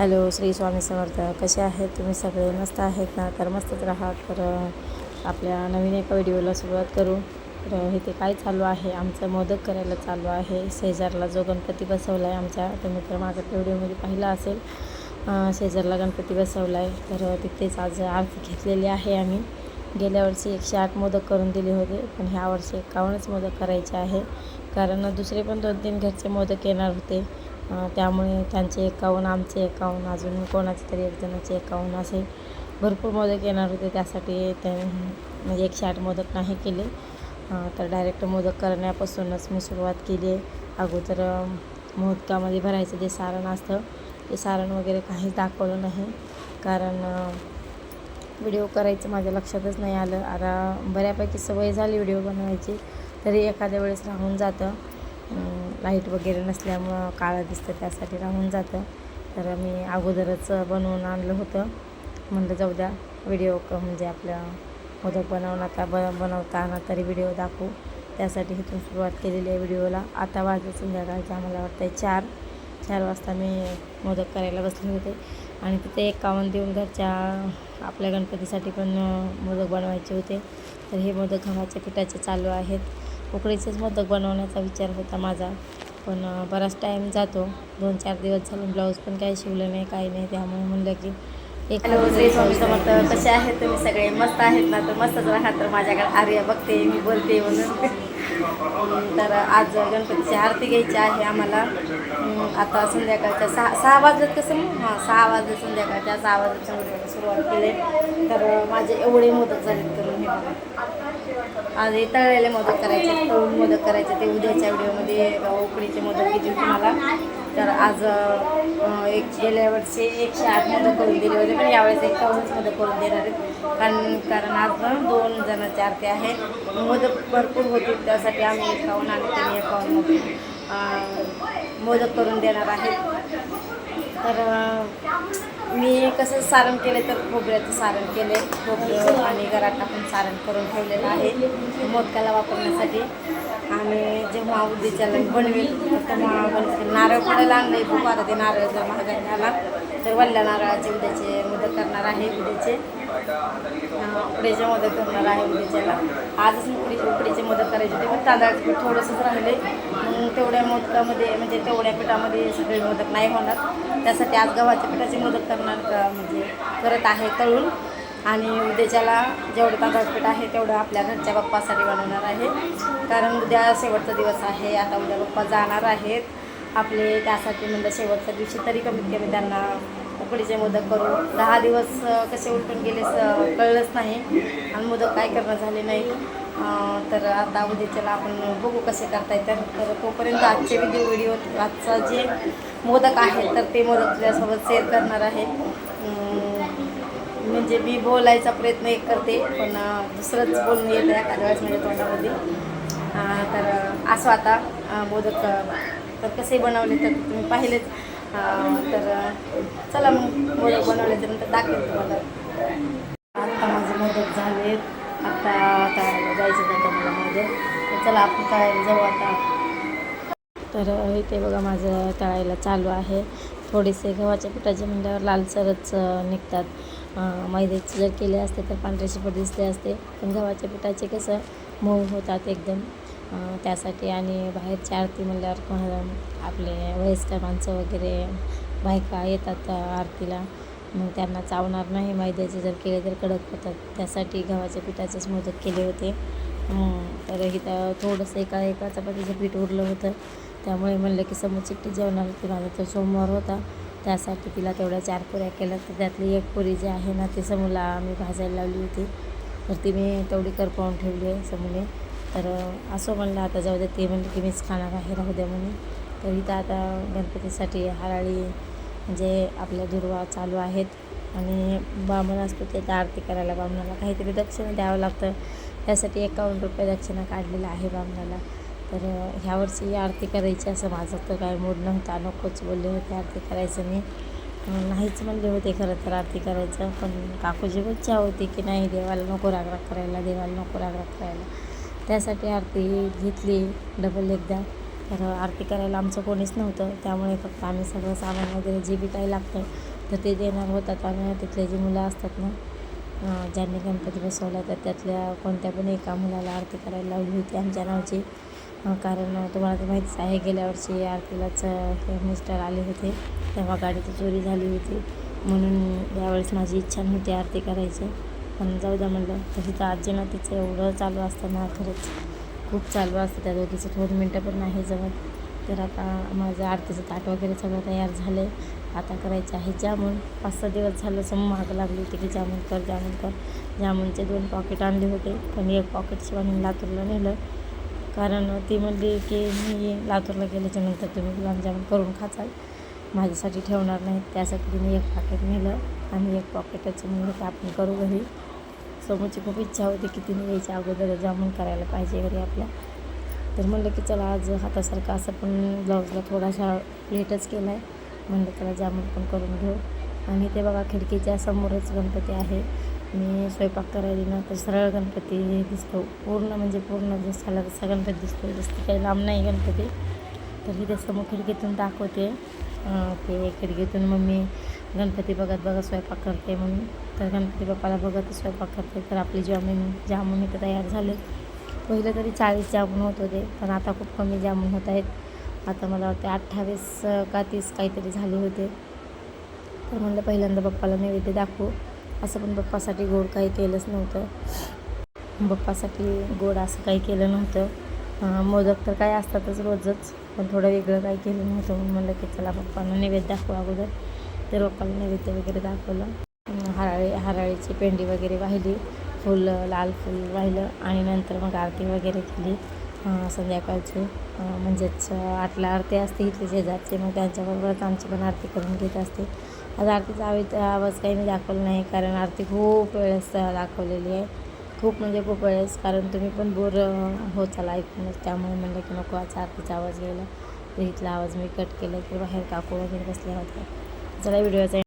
Hello Shri Swami Samarth. कसे आहेत तुम्ही सगळे? मस्त आहेत ना? तर मस्तच राहा. तर आपल्या नवीन एका व्हिडिओला सुरुवात करू. तर इथे काय चालू आहे? आमचं मोदक करायला चालू आहे. शेजारला जो गणपती बसवला आहे आमच्या तुम्ही तर मागच्या व्हिडिओमध्ये पाहिला असेल. शेजारला गणपती बसवला आहे तर तिथेच आज आरती घेतलेली आहे आम्ही. गेल्या वर्षी एकशे आठ मोदक करून दिले होते पण ह्या वर्षी एकावन्नच मोदक करायचे आहे. कारण दुसरे पण दोन तीन घरचे मोदक येणार होते. त्यामुळे त्यांचे एकावन्न आमचे एकावन्न अजून कोणाचे तरी एक जणाचे एकावन्न असे भरपूर मोदक येणार होते. त्यासाठी ते म्हणजे एकशे आठ मोदक नाही केले. तर डायरेक्ट मोदक करण्यापासूनच मी सुरुवात केली. आहे अगोदर मोदकामध्ये भरायचं जे सारण असतं ते सारण वगैरे काहीच दाखवलं नाही. कारण व्हिडिओ करायचं माझ्या लक्षातच नाही आलं. आता बऱ्यापैकी सवय झाली व्हिडिओ बनवायची. तरी एखाद्या वेळेस राहून जातं. लाइट वगैरे नसल्यामुळं काळं दिसतं त्यासाठी राहून जातं. तर मी अगोदरच बनवून आणलं होतं. म्हणलं जाऊ द्या व्हिडिओ क म्हणजे आपलं मोदक बनवण्याचा ब बनवताना तरी व्हिडिओ दाखवू. त्यासाठी इथून सुरुवात केलेली आहे व्हिडिओला आता वाजले संध्याकाळचे आम्हाला वाटतं आहे चार. चार वाजता मी मोदक करायला बसले होते. आणि तिथे एकावन्न देऊन घरच्या आपल्या गणपतीसाठी पण मोदक बनवायचे होते. तर हे मोदक गव्हाच्या पिठाचे चालू आहेत. उकडीचेच मोदक बनवण्याचा विचार होता माझा. पण बराच टाईम जातो. दोन चार दिवस झाले ब्लाऊज पण काही शिवलं नाही काही नाही. त्यामुळे म्हणलं की एक हॅलो श्री स्वामी समर्थ. कसे आहेत तुम्ही सगळे? मस्त आहेत ना? तर मस्तच राहा तर माझ्याकडे आर्या बघते मी बोलते म्हणून. तर आज गणपतीची आरती घ्यायची आहे आम्हाला. आता संध्याकाळच्या सहा सहा वाजत कसं हां सहा वाजत संध्याकाळच्या सहा वाजत सुरुवात केली. तर माझे एवढे मोदक झालेत करून हे आज हे तळलेले मोदक करायचे तळून मोदक करायचे ते उद्याच्या व्हिडिओमध्ये उकडीचे मोदक घेतील तुम्हाला. तर आज एक गेल्या वर्षी एकशे आठमध्ये करून दिले होते पण यावेळेस एकावन्नच करून देणार आहेत. कारण कारण आज दोन दोन चार आरती आहेत. मोदक भरपूर होते त्यासाठी आम्ही एकावन्न आणि त्यांनी एकावन्न मोदक मोदक करून देणार आहेत. तर मी कसं सारण केले तर खोबऱ्याचं सारण केले खोबरं आणि गराट पण सारण करून ठेवलेलं आहे मोदकाला वापरण्यासाठी. आणि जेव्हा उद्याच्याला बनवेल तेव्हा बनवेल नारळ पडायला आणलं खूप आता ते नारळ जर महागाई आला तर वल्ल्या नारळाचे उद्याचे मदत करणार आहे उद्याचे. अं, उकडीचे करणार आहे उद्याच्याला. आजच उकडी उकडीचे मदत करायचे होते पण तांदळाचं पीठ थोडंसंच राहिले मग तेवढ्या मोदकामध्ये म्हणजे तेवढ्या पिठामध्ये सगळे मोदक नाही होणार. त्यासाठी आज गव्हाच्या पिठाची मदत करणार म्हणजे करत आहे तळून. आणि उद्याच्याला जेवढं तांदळाचं आहे तेवढं आपल्या घरच्या बाप्पासाठी बनवणार आहे. कारण उद्या शेवटचा दिवस आहे आता उद्या बाप्पा जाणार आहेत. आपले त्यासाठी म्हणलं शेवटच्या दिवशी तरी कमीत कमी त्यांना उकडीचे मोदक करू दहा दिवस कसे उलटून गेले कळलंच नाही. आणि मोदक काय करणं झाले नाही. तर आता उद्याच्याला आपण बघू कसे करता येतात. तर तोपर्यंत आजचे व्हिडिओ व्हिडिओ आजचा जे मोदक आहे तर ते मोदक तुझ्यासोबत शेअर करणार आहे. म्हणजे मी बोलायचा प्रयत्न एक करते पण दुसरंच बोलून येतं एखाद्या वेळेस माझ्या तोंडामध्ये. तर असं आता मोदक तर कसे बनवले तर तुम्ही पाहिलेच तर चला मग मोदक बनवले तर नंतर दाखवेल तुम्हाला. आत्ता माझे मोदक झालेत. आत्ता आता जायचं नंतर मला मोदक तर चला आपण काय जाऊ आता. तर इथे बघा माझं तळायला चालू आहे. थोडेसे गव्हाच्या पिठाचे म्हणल्यावर लालसरच निघतात. मैद्याचे जर केले असते तर पांढरे शिपट दिसले असते. पण गव्हाच्या पिठाचे कसं मऊ होतात एकदम. त्यासाठी आणि बाहेरची आरती म्हणल्यावर कोणाला आपले वयस्कर माणसं वगैरे बायका येतात आरतीला मग त्यांना चावणार नाही. मैद्याचे जर केले तर कडक होतात. त्यासाठी गव्हाच्या पिठाचेच मोदक केले होते. तर इथं थोडंसं एका एका चपातीचं पीठ उरलं होतं. त्यामुळे म्हणलं की समोर चिठ्ठी जेवणार होती माझा तर सोमवार होता. त्यासाठी तिला तेवढ्या चार पुऱ्या केल्या. तर त्यातली एक पुरी जी आहे ना ती समूला मी भाजायला लावली होती. तर ती मी तेवढी करपावून ठेवली आहे समूने. तर असं म्हणलं आता जाऊ दे ते म्हणलं की मीच खाणार आहे राहू द्या म्हणून तर इथं आता गणपतीसाठी हराळी म्हणजे आपल्या दुर्वा चालू आहेत. आणि बामण असतो त्याच्या आरती करायला बामणाला. काहीतरी दक्षिणा द्यावं लागतं. त्यासाठी एकावन्न रुपये दक्षिणा काढलेला आहे बामणाला. तर ह्यावर्षी ह्या वर्षी आरती करायची असं माझं तर काय मूड नव्हता. नकोच बोलले होते आरती करायचं मी. नाहीच म्हणले होते खरं तर आरती करायचं. पण काकूची इच्छा होती की नाही देवाला नको रागराग करायला देवाला नको रागराग करायला. त्यासाठी आरती घेतली डबल एकदा. तर आरती करायला आमचं कोणीच नव्हतं. त्यामुळे फक्त आम्ही सगळं सामान वगैरे जे बी काही लागतं तर ते देणार होतात. आणि तिथले जी मुलं असतात ना ज्यांनी गणपती बसवला तर त्यातल्या कोणत्या पण एका मुलाला आरती करायला लावली होती आमच्या नावची. कारण तुम्हाला तर माहितीच आहे गेल्या वर्षी आरतीलाच हे मिस्टर आले होते. तेव्हा गाडीची चोरी झाली होती. म्हणून यावेळेस माझी इच्छा नव्हती आरती करायची. पण जाऊ द्या म्हणलं तर आजी ना तिचं एवढं चालू असताना खरंच खूप चालू असतं त्या दोघीचं. दोन मिनटं पण नाही जमत. तर आता माझं आरतीचं ताट वगैरे सगळं तयार झालं आहे आता करायचं आहे जामून. पाच सहा दिवस झालं सम महाग लागली होती की जामून कर जामून कर. जामूनचे दोन पॉकेट आणले होते. पण एक पॉकेट शिवानी लातूरला नेलं. कारण ती म्हणली की मी लातूरला गेल्याच्यानंतर तुम्ही गुलाबजामुन करून खाचाल माझ्यासाठी ठेवणार नाहीत त्यासाठी तिने एक पॉकेट नेलं आणि एक पॉकेटचं म्हणलं की आपण करू घरी. समोरची म्हणजे खूप इच्छा होती की तिने यायच्या अगोदर जामून करायला पाहिजे घरी आपल्या. तर म्हणलं की चला आज हातासारखं असं पण ब्लाऊजला थोडासा लेटच केला आहे म्हणलं त्याला जामून पण करून घेऊ. आणि ते बघा खिडकीच्या समोरच गणपती आहे. मी स्वयंपाक करायला ना तर सरळ गणपती दिसतो. पूर्ण म्हणजे पूर्ण दिसायला तसा गणपती दिसतो. जसं काही लांब नाही गणपती. तर इथे समोर खिडकीतून दाखवते. ते खिडकीतून मग मी गणपती बघत बघत स्वयंपाक करते. म्हणून तर गणपती बाप्पाला बघत स्वयंपाक करते. तर आपली जामून जामून इथं तयार झाले. पहिलं तरी चाळीस जामुन होत होते. पण आता खूप कमी जामुन होत आहेत. आता मला वाटते अठ्ठावीस का तीस काहीतरी झाले होते. तर म्हणलं पहिल्यांदा बाप्पाला नैवेद्य दाखवू. असं पण बाप्पासाठी गोड काही केलंच नव्हतं. बाप्पासाठी गोड असं काही केलं नव्हतं. मोदक तर काय असतातच रोजच पण थोडं वेगळं काही केलं नव्हतं म्हणून म्हणलं की चला बाप्पांना नैवेद्य दाखवू अगोदर. तर बाप्पाला नैवेद्य वगैरे दाखवलं. हराळी हराळीची पेंडी वगैरे वाहिली फुल लाल फुल वाहिलं आणि नंतर मग आरती वगैरे केली संध्याकाळची. म्हणजेच आठला आरती असते इथली शेजारची मग त्यांच्याबरोबरच आमची पण आरती करून घेत असते. आज आरतीचा आवी आवाज काही मी दाखवला नाही कारण आरती खूप वेळेस दाखवलेली आहे. खूप म्हणजे खूप वेळेस कारण तुम्ही पण बोर हो होत ऐकूनच त्यामुळे म्हणलं की नको आज आरतीचा आवाज घ्यायला तर इथला आवाज मी कट केला की बाहेर काकू वगैरे बसल्या होते चला व्हिडिओचा